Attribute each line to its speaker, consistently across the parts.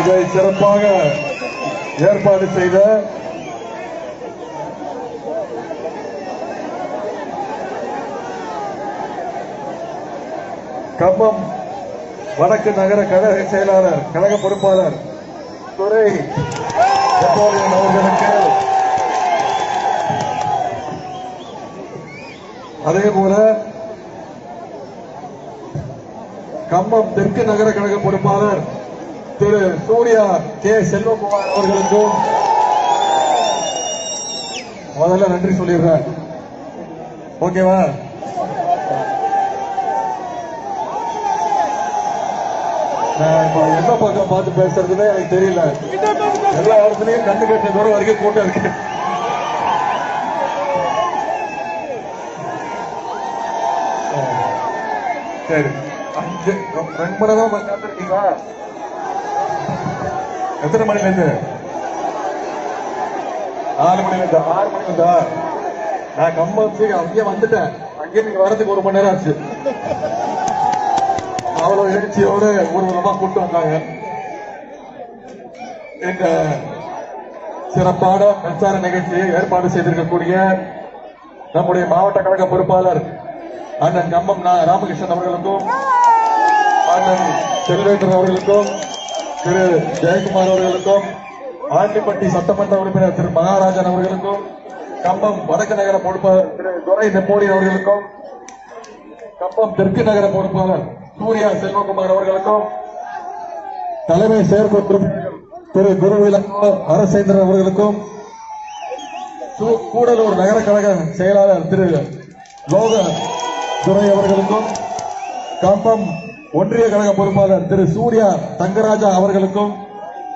Speaker 1: இதை சிறப்பாக ஏற்பாடு செய்த கம்பம் வடக்கு நகர கழக செயலாளர் கழக பொறுப்பாளர் துறை நெப்போலியன் அவர்களுக்கு அதே போல கம்பம் தெற்கு நகர கழக பொறுப்பாளர் திரு சூர்யா கே. செல்வகுமார் அவர்களுக்கும் முதல்ல நன்றி சொல்லிடுறேன். ஓகேவா? நான் இப்போ எந்த பக்கம் பார்த்து பேசுறதுன்னு எனக்கு தெரியல. எல்லா இடத்துலையும் கண்ணு கட்டின தூரம் வரைக்கும் கூட்டம் இருக்கு. சரி. அஞ்சு ரெண்டு மணி நேரம் காத்திருக்கீங்களா எத்தனை மணி இருந்து நாலு மணி இருந்து ஆறு மணி வந்தா. நான் கம்பத்துக்கு அங்கேயே வந்துட்டேன். அங்கேயே நீங்க வரதுக்கு ஒரு மணி நேரம் ஆச்சு. அவ்வளவு எழுச்சியோடு ஊர்வலமா கூட்டு வந்தாங்க. இந்த சிறப்பான பிரச்சார நிகழ்ச்சியை ஏற்பாடு செய்திருக்கக்கூடிய நம்முடைய மாவட்ட கழக பொறுப்பாளர் அண்ணன் கம்பம் நான் ராமகிருஷ்ணன் அவர்களுக்கும் அண்ணன் செல்வேந்தர் அவர்களுக்கும் திரு ஜெயக்குமார் அவர்களுக்கும் ஆண்டிப்பட்டி சட்டமன்ற உறுப்பினர் திரு மகாராஜன் அவர்களுக்கும் கம்பம் வடக்கு நகர பொறுப்பாளர் திரு துரை நெப்போலியன் அவர்களுக்கும் கம்பம் தெற்கு நகர பொறுப்பாளர் சூர்யா செல்வகுமார் அவர்களுக்கும் தலைமை செயற்குழு திரு குருவிலங்கோ அரசேந்திரன் அவர்களுக்கும் சு- கூடலூர் நகர கழக செயலாளர் திரு லோக துரை அவர்களுக்கும் கம்பம் ஒன்றிய கழக பொறுப்பாளர் திரு சூர்யா தங்கராஜா அவர்களுக்கும்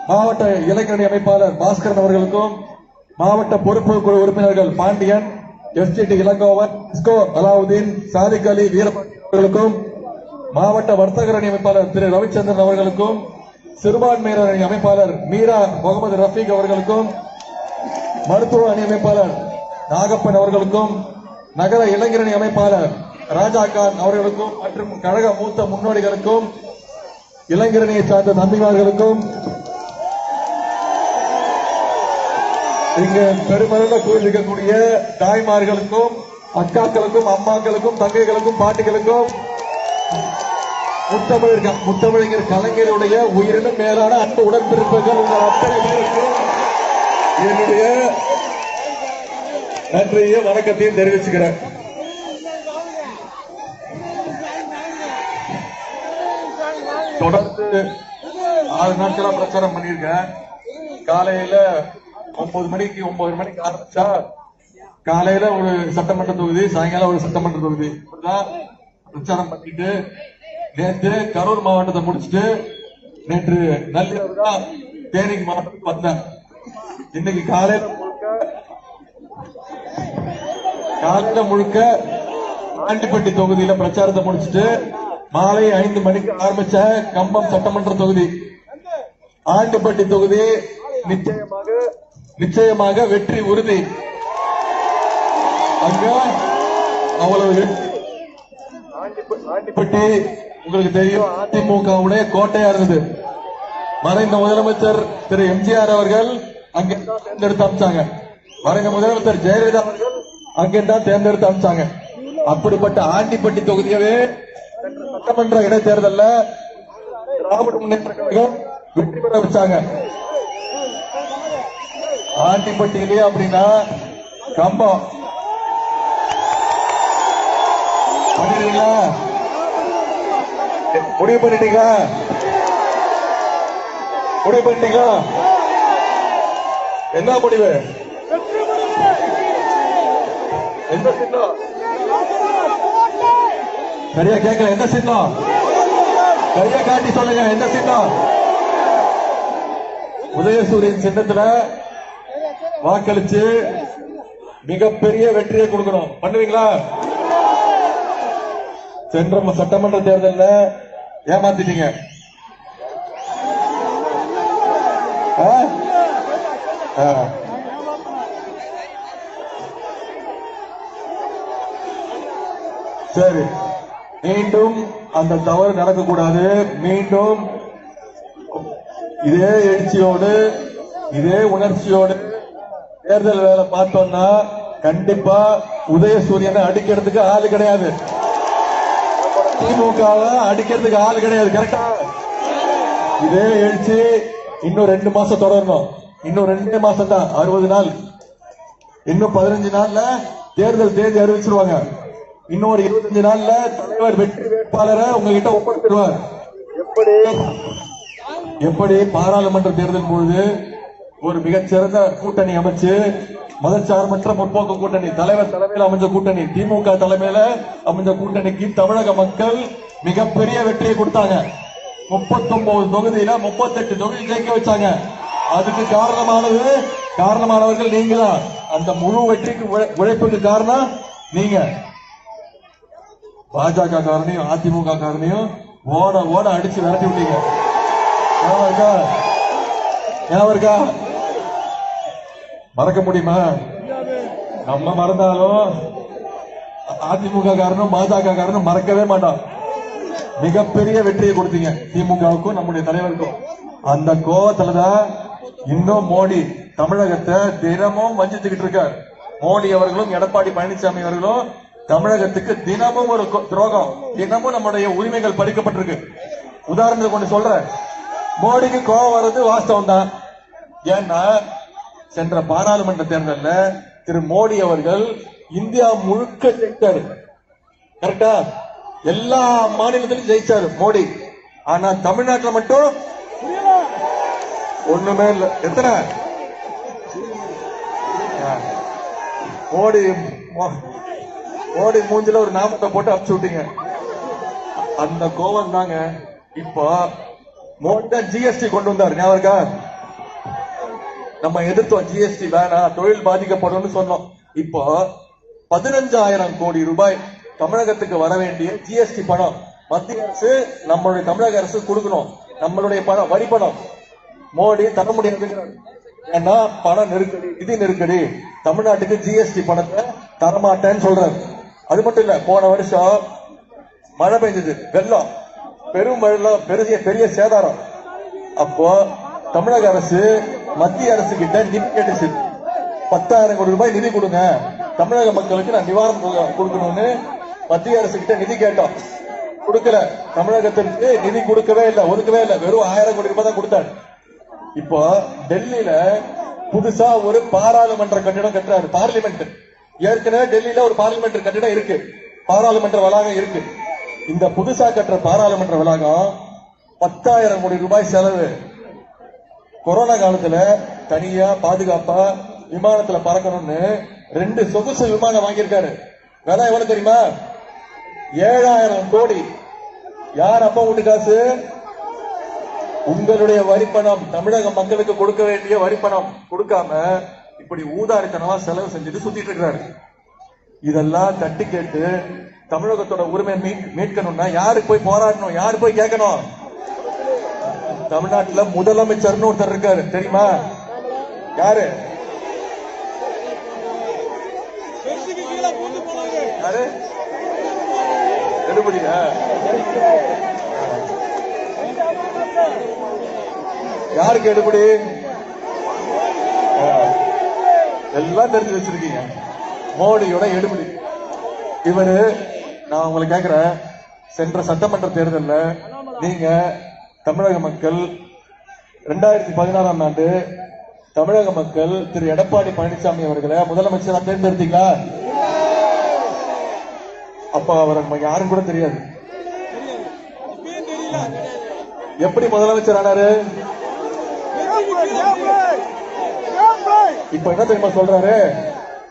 Speaker 1: மாவட்ட இளைஞரணி அமைப்பாளர் பாஸ்கரன் அவர்களுக்கும் மாவட்ட பொறுப்பு குழு உறுப்பினர்கள் பாண்டியன் எஸ்டிடி இளங்கோவன் அலாவுதீன் சாதிக் அலி அவர்களுக்கும் மாவட்ட வர்த்தகர் அணி அமைப்பாளர் திரு ரவிச்சந்திரன் அவர்களுக்கும் சிறுபான்மையினர் அணி அமைப்பாளர் மீரா முகமது ரஃபீக் அவர்களுக்கும் மருத்துவ அணி அமைப்பாளர் நாகப்பன் அவர்களுக்கும் நகர இளைஞரணி அமைப்பாளர் ராஜாக்கான் அவர்களுக்கும் மற்றும் கழக மூத்த முன்னோடிகளுக்கும் இளைஞரணியை சார்ந்த நம்பிமார்களுக்கும் இங்கு பெருமளவில் கூறியிருக்கக்கூடிய தாய்மார்களுக்கும் அக்காக்களுக்கும் அம்மாக்களுக்கும் தங்கைகளுக்கும் பாட்டிகளுக்கும் முத்தமிழர் முத்தமிழர் கலைஞருடைய உயிரினும் மேலான அன்பு உடன்பிறப்புகள் உங்கள் அத்தனை பேருக்கும் என்னுடைய நன்றியையும் வணக்கத்தையும் தெரிவிச்சுக்கிறேன். தொடர்ந்து ஆறு நாட்களா பிரச்சாரம் பண்ணியிருக்கேன். காலையில ஒன்பது மணிக்கு ஒன்பது மணிக்கு ஆரம்பிச்சா காலையில ஒரு சட்டமன்ற தொகுதி சாயங்காலம் ஒரு சட்டமன்ற தொகுதி. பிரச்சாரம் பண்ணிட்டு நேற்று கரூர் மாவட்டத்தை முடிச்சுட்டு நேற்று நள்ளிரவு தான் தேனி மாவட்டத்துக்கு வந்தேன். இன்னைக்கு காலையில முழுக்க காலையில முழுக்க ஆண்டிப்பட்டி தொகுதியில பிரச்சாரத்தை முடிச்சிட்டு மாலை ஐந்து மணிக்கு ஆரம்பிச்ச கம்பம் சட்டமன்ற தொகுதி. ஆண்டிப்பட்டி தொகுதி நிச்சயமாக நிச்சயமாக வெற்றி உறுதி. அங்க அவ்வளவு ஆண்டிப்பட்டி உங்களுக்கு தெரியும் அதிமுகவுடைய கோட்டையா இருந்தது. மறைந்த முதலமைச்சர் திரு எம்ஜிஆர் அவர்கள் அங்கே தேர்ந்தெடுத்து அமைச்சாங்க. மறைந்த முதலமைச்சர் ஜெயலலிதா அவர்கள் அங்கே தான் தேர்ந்தெடுத்து அமைச்சாங்க. அப்படிப்பட்ட ஆண்டிப்பட்டி தொகுதியவே சட்டமன்ற இடைத்தேர்தல்ல திராவிட முன்னேற்ற கழகம் வெற்றி பெற வச்சாங்க. ஆண்டிப்பட்டியிலே அப்படின்னா கம்பம். பண்ணிடுறீங்களா முடிவு பண்ணிட்டீங்களா? முடிவு பண்ணிட்டீங்களா? என்ன முடிவு? எந்த சின்னம்? சரியா கேட்கல? எந்த சின்னம் சரியா காட்டி சொல்லுங்க எந்த சின்னம் உதயசூரியன் சின்னத்துல வாக்களிச்சு மிகப்பெரிய வெற்றியை கொடுக்கணும். பண்ணுவீங்களா? சென்ற சட்டமன்ற தேர்தலில் ஏமாத்திட்டீங்க. ஆ? ஆ. சரி. மீண்டும் அந்த தவறு நடக்கக்கூடாது. மீண்டும் இதே எழுச்சியோடு இதே உணர்ச்சியோடு தேர்தல் வேலை பார்த்தோம்னா கண்டிப்பா உதயசூரியனை அடிக்கிறதுக்கு ஆள் கிடையாது. திமுக அடிக்கிறதுக்கு ஆள் கிடையாது கரெக்டா இதே எழுச்சி இன்னும் ரெண்டு மாசம் தொடரணும். இன்னும் ரெண்டே மாசம் தான் அறுபது நாள். இன்னும் பதினஞ்சு நாள்ல தேர்தல் தேதி அறிவிச்சிருவாங்க. இன்னும் ஒரு இருபத்தஞ்சு நாள்ல தலைவர் வெற்றி வேட்பாளரை உங்ககிட்ட ஒப்படைச்சிருவார். எப்படி? எப்படி? பாராளுமன்ற தேர்தல் பொழுது ஒரு மிகச்சிறந்த கூட்டணி அமைச்சு மதச்சார்பற்ற முற்போக்கு கூட்டணி தலைவர் தலைமையில் அமைஞ்ச கூட்டணி திமுக தலைமையில அமைஞ்ச கூட்டணிக்கு தமிழக மக்கள் மிகப்பெரிய வெற்றியை கொடுத்தாங்க. 39 தொகுதியில 38 தொகுதி ஜெயிக்க வச்சாங்க. அதுக்கு காரணமானது காரணமானவர்கள் நீங்க தான் அந்த முழு வெற்றிக்கு உழை- உழைப்புக்கு காரணம் நீங்க. பாஜக காரனையும் அதிமுக காரனையும் ஓட ஓட அடிச்சு விரட்டி விட்டீங்க. இருக்கா ஞாபகம் இருக்கா மறக்க முடியுமா? நம்ம மறந்தாலும் அதிமுக காரனும் பாஜக காரனும் மறக்கவே மாட்டான் மிகப்பெரிய வெற்றியை கொடுத்தீங்க. திமுகவுக்கும் நம்முடைய தலைவருக்கும். அந்த கோவத்துலதான் இன்னும் மோடி தமிழகத்தை தினமும் வஞ்சித்துக்கிட்டு இருக்கார். மோடி அவர்களும் எடப்பாடி பழனிசாமி அவர்களும் தமிழகத்துக்கு தினமும் ஒரு துரோகம். தினமும் நம்முடைய உரிமைகள் பறிக்கப்பட்டிருக்கு. உதாரணத்துக்கு கொண்டு சொல்றேன். மோடிக்கு கோவம் வர்றது வாஸ்தவம் தான் ஏன்னா சென்ற பாராளுமன்ற தேர்தலில் திரு மோடி அவர்கள் இந்தியா முழுக்க ஜெயித்தாரு கரெக்டா? எல்லா மாநிலத்திலும் ஜெயிச்சாரு மோடி. ஆனா தமிழ்நாட்டில் மட்டும் ஒண்ணுமே இல்ல. எத்தனை? மோடி ஓடி மோடி மூஞ்சில ஒரு நாமத்தை போட்டு அனுப்பிச்சு விட்டீங்க. அந்த கோவம் தாங்க இப்போ மோடி ஜிஎஸ்டி கொண்டு வந்தார். ஞாபகம் இருக்கா? நம்ம எதிர்த்தோம் ஜிஎஸ்டி வேணாம் தொழில் பாதிக்கப்படும்னு சொன்னோம். இப்போ பதினஞ்சாயிரம் கோடி ரூபாய் தமிழகத்துக்கு வர வேண்டிய ஜிஎஸ்டி பணம் மத்திய அரசு நம்மளுடைய தமிழக அரசு கொடுக்கணும். நம்மளுடைய பணம் வரி பணம். மோடி தர முடியாது ஏன்னா பண நெருக்கடி நிதி நெருக்கடி. தமிழ்நாட்டுக்கு ஜிஎஸ்டி பணத்தை தரமாட்டேன்னு சொல்றாரு. அது மட்டும் இல்ல போன வருஷம் மழை பெஞ்சது வெள்ளம். பெரும் வெள்ளம் பெரிய பெரிய சேதாரம். அப்போ தமிழக அரசு மத்திய அரசு கிட்ட நிதி கேட்டுச்சு. பத்தாயிரம் கோடி ரூபாய் நிதி கொடுங்க. தமிழக மக்களுக்கு நான் நிவாரணம் கொடுக்கணும்னு மத்திய அரசு கிட்ட நிதி கேட்டோம். கொடுக்கல. தமிழகத்திற்கு நிதி கொடுக்கவே இல்லை ஒதுக்கவே இல்லை. வெறும் ஆயிரம் கோடி ரூபாய் தான் கொடுத்தாரு இப்போ டெல்லியில புதுசா ஒரு பாராளுமன்ற கட்டிடம் கட்டுறாரு பார்லிமெண்ட். ஏற்கனவே டெல்லியில ஒரு பார்லிமெண்ட் கட்டிடம் இருக்கு. பாராளுமன்ற வளாகம் இருக்கு. இந்த புதுசா கட்டுற பாராளுமன்ற வளாகம் பத்தாயிரம் கோடி ரூபாய் செலவு. கொரோனா காலத்துல தனியா பாதுகாப்பா விமானத்துல பறக்கணும்னு ரெண்டு சொகுசு விமானம் வாங்கியிருக்காரு. விலை எவ்வளவு தெரியுமா? ஏழாயிரம் கோடி. யார் அப்பா வீட்டு காசு? உங்களுடைய வரிப்பணம். தமிழக மக்களுக்கு கொடுக்க வேண்டிய வரிப்பணம். கொடுக்காம இப்படி ஊதாரித்தனமா செலவு செஞ்சுட்டு சுத்திட்டு இருக்கிறாரு. இதெல்லாம் தட்டி கேட்டு தமிழகத்தோட உரிமை மீட்- மீட்கணும்னா யாரு போய் போராடணும்? யாரு போய் கேட்கணும்? தமிழ்நாட்டுல முதலமைச்சர்னு ஒருத்தர் இருக்காரு. தெரியுமா? யாரு? யாரு? எடுபடியா யாருக்கு எடுபடி எல்லாம் தெரிஞ்சு வச்சிருக்கீங்க. மோடியோட எடுபடி. இவரு நான் உங்களை கேக்குறேன் சென்ற சட்டமன்ற தேர்தல்ல நீங்க தமிழக மக்கள் ரெண்டாயிரத்தி பதினாறாம் ஆண்டு தமிழக மக்கள் திரு. எடப்பாடி பழனிசாமி அவர்களை முதலமைச்சரா தேர்ந்தெடுத்தீங்களா? அப்ப அவரை யாரும் கூட தெரியாது. எப்படி முதலமைச்சர் ஆனாரு? இப்ப என்ன தெரியுமா சொல்றாரு?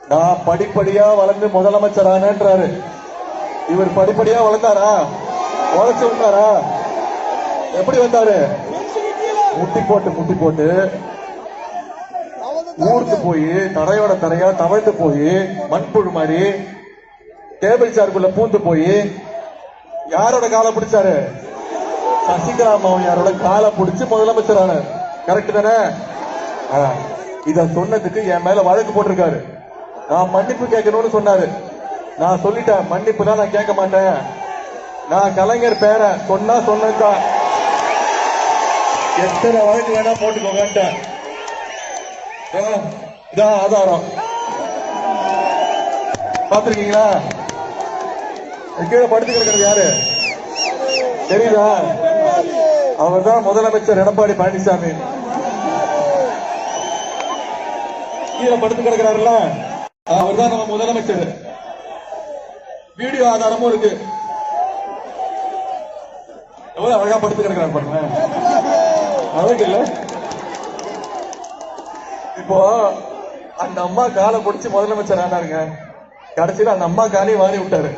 Speaker 1: நான் படிப்படியா வளர்ந்து முதலமைச்சர் ஆனேன்றாரு இவர் படிப்படியா வளர்ந்தாரா? உழைச்சு வந்தாரா எப்படி வந்தாரு? முட்டி போட்டு முட்டி போட்டு ஊர்ந்து போய் தரையோட தரையா தவழ்ந்து போய் மண்புழு மாதிரி டேபிள் சேர்க்குள்ள பூந்து போய் யாரோட காலை பிடிச்சாரு? சசிகலா மாமியாரோட காலை பிடிச்சு முதலமைச்சர் ஆனார் கரெக்ட் தானே இத சொன்னதுக்கு என் மேல வழக்கு போட்டிருக்காரு. நான் மன்னிப்பு கேட்கணும்னு சொன்னாரு. நான் சொல்லிட்டேன் மன்னிப்பு தான் நான் கேட்க மாட்டேன். நான் கலைஞர் பேரன் சொன்னா சொன்னதுதான். எத்தனை வழக்கு வேணா போட்டுக்கோங்கன்ட்டேன் இதான் ஆதாரம். பாத்திருக்கீங்களா கீழே படுத்து கிடக்கிறது யாரு? தெரியுதா? அவர்தான் முதலமைச்சர் எடப்பாடி பழனிசாமி. கீழே படுத்து கிடக்கிறாருல்ல? அவர்தான் நம்ம முதலமைச்சர். வீடியோ ஆதாரமும் இருக்கு. எவ்வளவு அழகா படுத்து கிடக்கிறார் பாருங்க அழகு இல்ல? இப்போ அந்த அம்மா காலை பிடிச்சி முதலமைச்சர் ஆனாருங்க. கடைசியில அந்த அம்மா காலையும் வாரி விட்டாரு.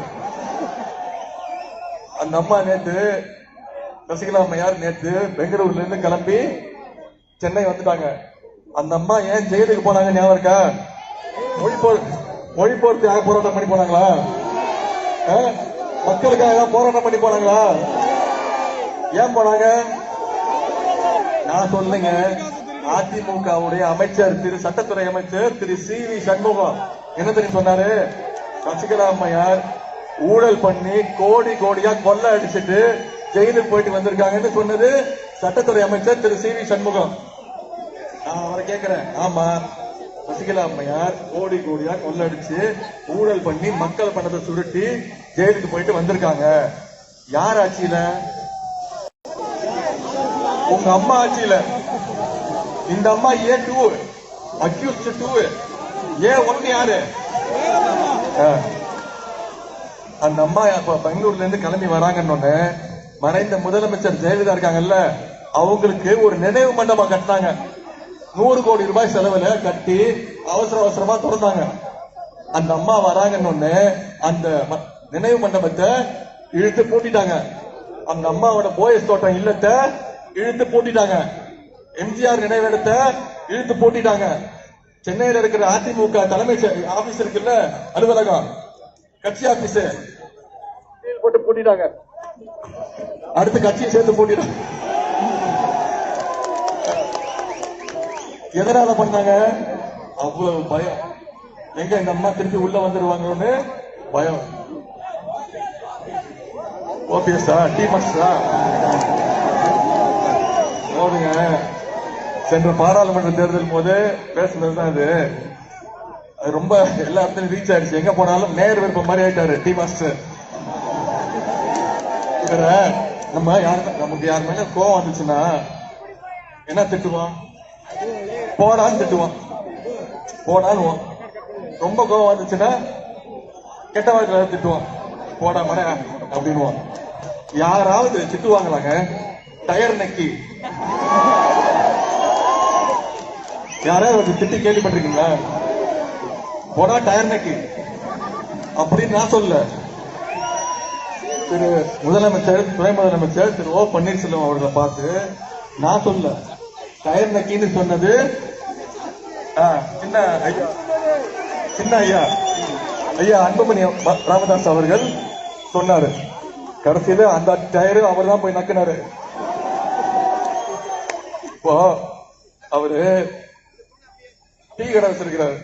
Speaker 1: அந்த அம்மா நேத்து சசிகலா அம்மையார் நேத்து பெங்களூர்ல இருந்து கிளம்பி சென்னை வந்துட்டாங்க. அந்த அம்மா ஏன் ஜெயிலுக்கு போனாங்க? ஞாபகம் இருக்கா? மொழி போ போராட்டம் பண்ணி போனாங்களா? ஆ? மக்களுக்காக போராட்டம் பண்ணி போனாங்களா? ஏன் போனாங்க? நான் சொல்லுங்க. அதிமுகவுடைய அமைச்சர் திரு சட்டத்துறை அமைச்சர் திரு சி வி சண்முகம். என்ன தெரியும் சொன்னாரு? சசிகலா அம்மையார் ஊழல் பண்ணி கோடி கோடியா கொள்ள அடிச்சிட்டு ஜெயிலுக்கு போயிட்டு வந்திருக்காங்கன்னு சொன்னது சட்டத்துறை அமைச்சர் திரு சி வி சண்முகம். நான் அவரை கேட்கிறேன் ஆமா. சசிகலா அம்மையார். கோடி கோடியா கொள்ளடிச்சு ஊழல் பண்ணி மக்கள் பணத்தை சுருட்டி ஜெயிலுக்கு போயிட்டு வந்திருக்காங்க. யார் ஆட்சியில? உங்க அம்மா ஆட்சியில. இந்த அம்மா A two accused two A ஒன்னு யாரு? அந்த அம்மா இப்ப பெங்களூர்ல இருந்து கிளம்பி வராங்கன்னு மறைந்த முதலமைச்சர் ஜெயலலிதா இருக்காங்கல்ல அவங்களுக்கு ஒரு நினைவு மண்டபம் கட்டினாங்க. நூறு கோடி ரூபாய் செலவுல கட்டி அவசர அவசரமா திறந்தாங்க. அந்த அம்மா வராங்கன்னு அந்த ம- நினைவு மண்டபத்தை இழுத்து பூட்டிட்டாங்க. அந்த அம்மாவோட போயஸ் தோட்டம் இல்லத்தை இழுத்து பூட்டிட்டாங்க. எம்ஜிஆர் நினைவிடத்தை இழுத்து பூட்டிட்டாங்க. சென்னையில இருக்கிற அதிமுக தலைமை ஆபீஸ் இருக்குல்ல அலுவலகம் கட்சி ஆபீஸ். போட்டு பூட்டிட்டாங்க. அடுத்து கட்சியை சேர்த்து பூட்டிட்டாங்க. எதனால பண்ணாங்க? அவ்வளவு பயம். எங்க எங்க அம்மா திருப்பி உள்ள வந்துருவாங்கன்னு பயம். ஓபிஎஸ்ஸா டீ மாஸ்டரா ஓடுங்க சென்ற பாராளுமன்ற தேர்தல் போது பேசுனதுதான் அது. அது ரொம்ப எல்லா இடத்துலயும் ரீச் ஆயிடுச்சு. எங்க போனாலும் நேர் விருப்பம் மாதிரி ஆயிட்டாரு டி மாஸ்டர் நம்ம யாரு நமக்கு யார் மேல கோவம் வந்துச்சுன்னா என்ன திட்டுவோம்? போடான்னு திட்டுவோம் போடான்னு ரொம்ப கோவம் வந்துச்சுன்னா கெட்ட வார்த்தையில திட்டுவோம் போடா மட அப்படின்னுவோம் யாராவது திட்டுவாங்களாங்க? டயர் நக்கி. யாராவது ஒரு திட்டு கேள்விப்பட்டிருக்கீங்களா? போடா டயர் நக்கி. அப்படின்னு நான் சொல்ல திரு முதலமைச்சர் துணை முதலமைச்சர் திரு ஓ பன்னீர்செல்வம் அவர்களை பார்த்து நான் சொல்ல டயர் நக்கின்னு சொன்னது சின்ன ஐயா. சின்ன ஐயா. ஐயா அன்புமணி ராமதாஸ் அவர்கள் சொன்னாரு. கடைசியில அந்த டயரு அவர் தான் போய் நக்கினாரு. இப்போ அவரு டீ கடை வச்சிருக்கிறாரு.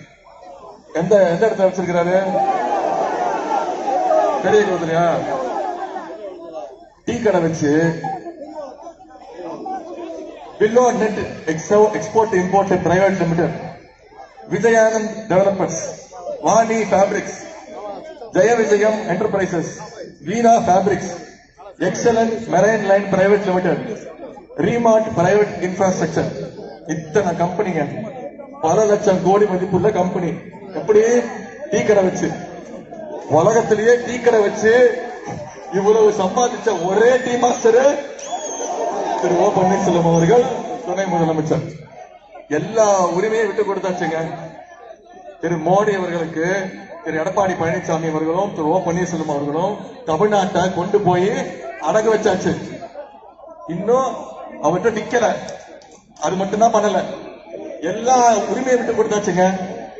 Speaker 1: எந்த எந்த இடத்துல வச்சிருக்கிறாரு? பெரிய கோதுலையா டீ கடை வச்சு pillow net export import private limited Vijayanand developments Vani fabrics Jaya Vijayam enterprises Veena fabrics excellent marine line private limited Remart private infrastructure இத்தனை கம்பெனிங்க பல லட்சம் கோடி மதிப்புள்ள கம்பெனி எப்படியே டீ கடை வச்சு உலகத்திலேயே டீ கடை வச்சு இவ்வளவு சம்பாதிச்ச ஒரே tea master Thiru O Panneerselvam அவர்கள் துணை முதலமைச்சர். எல்லா உரிமையும் விட்டு கொடுத்தாச்சுங்க. திரு மோடி அவர்களுக்கு திரு எடப்பாடி பழனிசாமி அவர்களும் திரு ஓ பன்னீர்செல்வம் அவர்களும் தமிழ்நாட்டை கொண்டு போய் அடகு வச்சாச்சு. இன்னும் அவர்கிட்ட நிக்கல. அது மட்டும்தான் பண்ணல. எல்லா உரிமையை விட்டு கொடுத்தாச்சுங்க.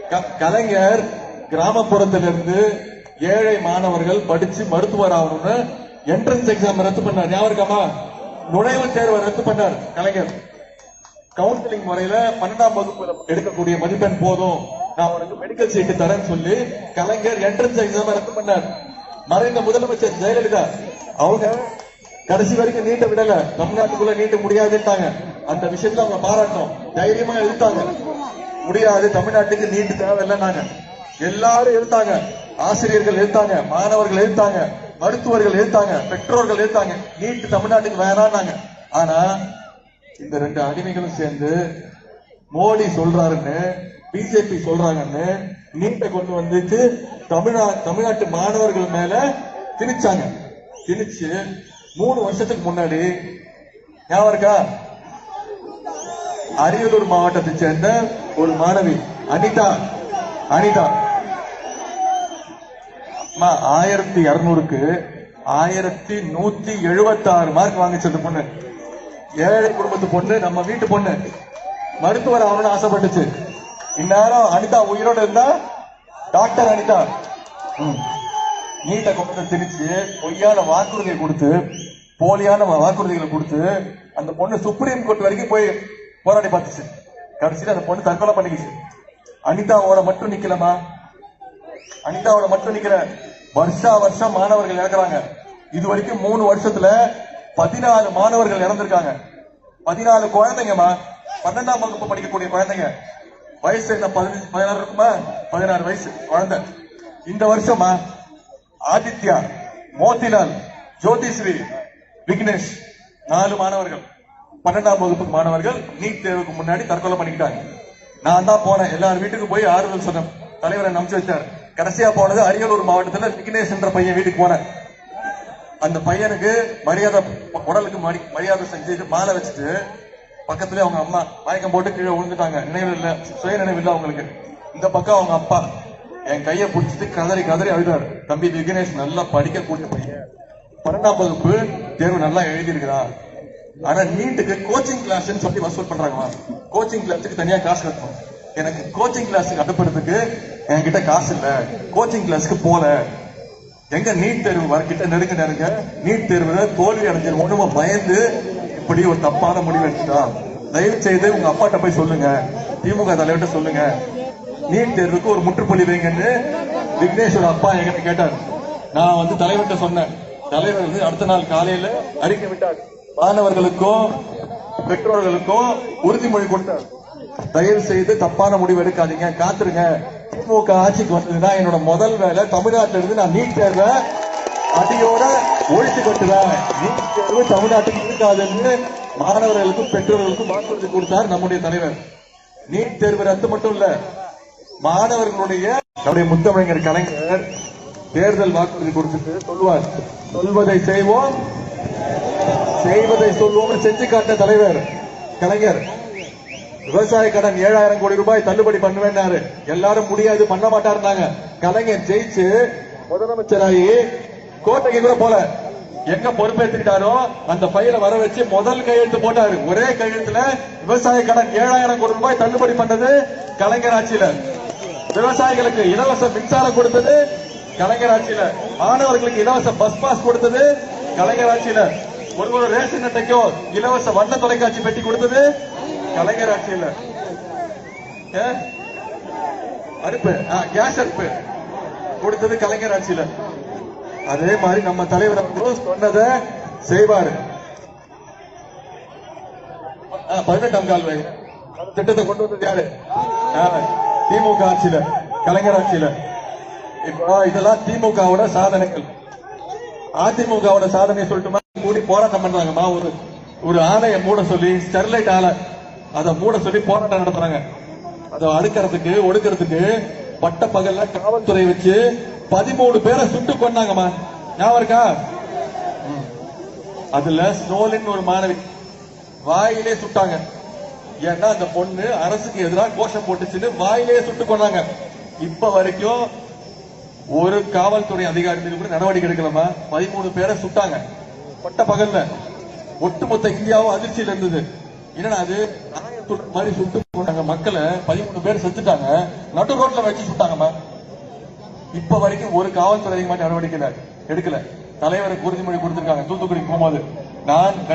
Speaker 1: க- கலைஞர் கிராமப்புறத்திலிருந்து ஏழை மாணவர்கள் படிச்சு மருத்துவர் ஆகணும்னு என்ட்ரன்ஸ் எக்ஸாம் ரத்து பண்ணார். ஞாபகம் நுழைவு தேர்வை ரத்து பண்ணார் கலைஞர். கவுன்சிலிங் முறையில பன்னெண்டாம் வகுப்பு எடுக்கக்கூடிய மதிப்பெண் போதும். நான் உனக்கு மெடிக்கல் சீட்டு தரேன்னு சொல்லி கலைஞர் என்ட்ரன்ஸ் எக்ஸாம் ரத்து பண்ணார். மறைந்த முதலமைச்சர் ஜெயலலிதா அவங்க கடைசி வரைக்கும் நீட்ட விடல. தமிழ்நாட்டுக்குள்ள நீட்ட முடியாதுட்டாங்க அந்த விஷயத்துல அவங்க பாராட்டணும். தைரியமா எதிர்த்தாங்க முடியாது தமிழ்நாட்டுக்கு நீட்டு தேவையில்லைன்னாங்க. எல்லாரும் எதிர்த்தாங்க ஆசிரியர்கள் எழுத்தாங்க. மாணவர்கள் எழுத்தாங்க. மருத்துவர்கள் எதிர்த்தாங்க பெற்றோர்கள் எதிர்த்தாங்க நீட்டு தமிழ்நாட்டுக்கு வேணான்னாங்க. ஆனா இந்த ரெண்டு அடிமைகளும் சேர்ந்து மோடி சொல்றாருன்னு பிஜேபி சொல்றாங்கன்னு நீட்டை கொண்டு வந்துட்டு தமிழ்நா தமிழ்நாட்டு மாணவர்கள் மேல திணிச்சாங்க. திணிச்சு மூணு வருஷத்துக்கு முன்னாடி ஞாபகம் இருக்கா? அரியலூர் மாவட்டத்தை சேர்ந்த ஒரு மாணவி அனிதா. அனிதா. ஆயிரத்தி இருநூறுக்கு ஆயிரத்தி நூத்தி எழுபத்தி ஆறு மார்க் வாங்கிச்சது பொண்ணு. ஏழை குடும்பத்து பொண்ணு நம்ம வீட்டு பொண்ணு. மருத்துவர் ஆகணும்னு ஆசைப்பட்டுச்சு. இந்நேரம் அனிதா உயிரோட இருந்தா டாக்டர் அனிதா ம். நீட்டை கொண்டு வந்து பொய்யான வாக்குறுதியை கொடுத்து போலியான வாக்குறுதிகளை கொடுத்து அந்த பொண்ணு சுப்ரீம் கோர்ட் வரைக்கும் போய் போராடி பார்த்துச்சு. கடைசியில் அந்த பொண்ணு தற்கொலை பண்ணிக்கிச்சு. அனிதாவோட மட்டும் நிக்கலமா அனிதாவோட மட்டும் நிக்கிற வருஷா வருஷம் மாணவர்கள் இறக்குறாங்க. இது வரைக்கும் மூணு வருஷத்துல பதினாலு மாணவர்கள் இறந்திருக்காங்க. பதினாலு குழந்தைங்கம்மா. பன்னெண்டாம் வகுப்பு படிக்கக்கூடிய குழந்தைங்க. வயசு என்ன பதினஞ்சு பதினாறு இருக்குமா? பதினாறு வயசு குழந்தை. இந்த வருஷமா ஆதித்யா மோதிலால் ஜோதிஸ்ரீ விக்னேஷ் நாலு மாணவர்கள். பன்னெண்டாம் வகுப்பு மாணவர்கள் நீட் தேர்வுக்கு முன்னாடி தற்கொலை பண்ணிக்கிட்டாங்க. நான் தான் போனேன். எல்லார் வீட்டுக்கு போய் ஆறுதல் சொன்னேன். தலைவரை நம்பிச்சு வச்சார். கடைசியா போனது அரியலூர் மாவட்டத்தில் விக்னேஷ் என்ற பையன் வீட்டுக்கு போனேன். அந்த பையனுக்கு மரியாதை உடலுக்கு மரி- மரியாதை செஞ்சுட்டு மாலை வச்சுட்டு பக்கத்துல அவங்க அம்மா மயக்கம் போட்டு கீழே விழுந்துட்டாங்க. நினைவு இல்லை சுய நினைவு இல்லை அவங்களுக்கு. இந்த பக்கம் அவங்க அப்பா என் கையை பிடிச்சிட்டு கதறி கதறி அழுதாரு. தம்பி விக்னேஷ் நல்லா படிக்கக்கூடிய பையன். பன்னெண்டாம் வகுப்பு தேர்வு நல்லா எழுதியிருக்கிறான் ஆனா நீட்டுக்கு கோச்சிங் கிளாஸ் சொல்லி வசூல் பண்றாங்க. கோச்சிங் கிளாஸுக்கு தனியா காசு கட்டணும். எனக்கு கோச்சிங் கிளாஸுக்கு அனுப்புறதுக்கு என்கிட்ட காசு இல்லை. கோச்சிங் கிளாஸுக்கு போல. எங்க நீட் தேர்வு வரக்கிட்ட நெருங்க நெருங்க நீட் தேர்வுல தோல்வி அடைஞ்சிருமோன்னு பயந்து இப்படி ஒரு தப்பான முடிவு எடுத்துட்டான் தயவு செய்து உங்க அப்பாட்ட போய் சொல்லுங்க. திமுக தலைவர்கிட்ட சொல்லுங்க. நீட் தேர்வுக்கு ஒரு முற்றுப்புள்ளி வைங்கன்னு விக்னேஸ்வர அப்பா என்கிட்ட கேட்டார். நான் வந்து தலைவர்கிட்ட சொன்னேன். தலைவர் வந்து அடுத்த நாள் காலையில அறிக்கை விட்டார். மாணவர்களுக்கும் பெற்றோர்களுக்கும் உறுதிமொழி கொடுத்தார். தயவு செய்து தப்பான முடிவு எடுக்காதீங்க. காத்துருங்க. திமுக ஆட்சிக்கு வந்ததுன்னா என்னோட முதல் வேலை தமிழ்நாட்டில இருந்து நான் நீட் தேர்வை அடியோட ஒழிச்சு கொட்டுவேன். நீட் தேர்வு தமிழ்நாட்டுக்கு இருக்காதுன்னு மாணவர்களுக்கும் பெற்றோர்களுக்கும் வாக்குறுதி கொடுத்தார் நம்முடைய தலைவர். நீட் தேர்வு ரத்து மட்டும் இல்ல மாணவர்களுடைய நம்முடைய முத்தமிழர் கலைஞர் தேர்தல் வாக்குறுதி கொடுத்துட்டு சொல்லுவார். சொல்வதை செய்வோம் செய்வதை சொல்வோம் செஞ்சு காட்ட தலைவர் கலைஞர். விவசாய கடன் ஏழாயிரம் கோடி ரூபாய் தள்ளுபடி பண்ணுவேன்னாரு. எல்லாரும் முடியாது பண்ண மாட்டாருனாங்க கலைஞர் ஜெயிச்சு முதலமைச்சராகி கோட்டைக்கு கூட போல. எங்க பொறுப்பேற்றுக்கிட்டாரோ அந்த பையில வர வச்சு முதல் கையெழுத்து போட்டாரு. ஒரே கையெழுத்துல விவசாய கடன் ஏழாயிரம் கோடி ரூபாய் தள்ளுபடி பண்ணது கலைஞர் ஆட்சியில விவசாயிகளுக்கு இலவச மின்சாரம் கொடுத்தது கலைஞர் ஆட்சியில மாணவர்களுக்கு இலவச பஸ் பாஸ் கொடுத்தது கலைஞர் ஆட்சியில ஒரு ஒரு ரேஷன் அட்டைக்கும் இலவச வண்ண தொலைக்காட்சி பெட்டி கொடுத்தது கலைஞர் ஆட்சியில. அடுப்பு கேஸ் அடுப்பு கொடுத்தது கலைஞர் ஆட்சியில. அதே மாதிரி நம்ம தலைவர் சொன்னதை செய்வாரு. பதினெட்டாம் கால்வாய். திட்டத்தை கொண்டு வந்தது யாரு? திமுக ஆட்சியில கலைஞர் ஆட்சியில. இப்போ இதெல்லாம் திமுகவோட சாதனைகள். அதிமுகவோட சாதனை சொல்லட்டுமா? கூடி போராட்டம் பண்றாங்கம்மா ஒரு ஒரு ஆலையை மூட சொல்லி ஸ்டெர்லைட் ஆலை அதை மூட சொல்லி போராட்டம் நடத்துறாங்க. அதை அடுக்கிறதுக்கு ஒடுக்கிறதுக்கு பட்ட பகல்ல காவல்துறை வச்சு பதிமூணு பேரை சுட்டு கொண்டாங்கம்மா ஞாபகம் இருக்கா? ம். அதுல ஸ்னோலின் ஒரு மாணவி வாயிலே சுட்டாங்க. ஏன்னா அந்த பொண்ணு அரசுக்கு எதிராக கோஷம் போட்டுச்சுன்னு வாயிலே சுட்டு கொண்டாங்க இப்ப வரைக்கும் ஒரு காவல்துறை அதிகாரி மீது கூட நடவடிக்கை எடுக்கலாமா பதிமூணு பேரை சுட்டாங்க. பட்ட பகல்ல ஒட்டுமொத்த இந்தியாவும் அதிர்ச்சியில் இருந்தது. என்னன்னா அது மாதிரி சுட்டு கொண்டாங்க மக்களை பதிமூணு பேர் செத்துட்டாங்க. நட்டு ரோட்ல வச்சு சுட்டாங்கம்மா. இப்ப வரைக்கும் ஒரு காவல்துறை அதிகமாக நடவடிக்கை எடுக்கல. தலைவருக்கு உறுதிமொழி கொடுத்திருக்காங்க. தூத்துக்குடி போகும்போது. நான்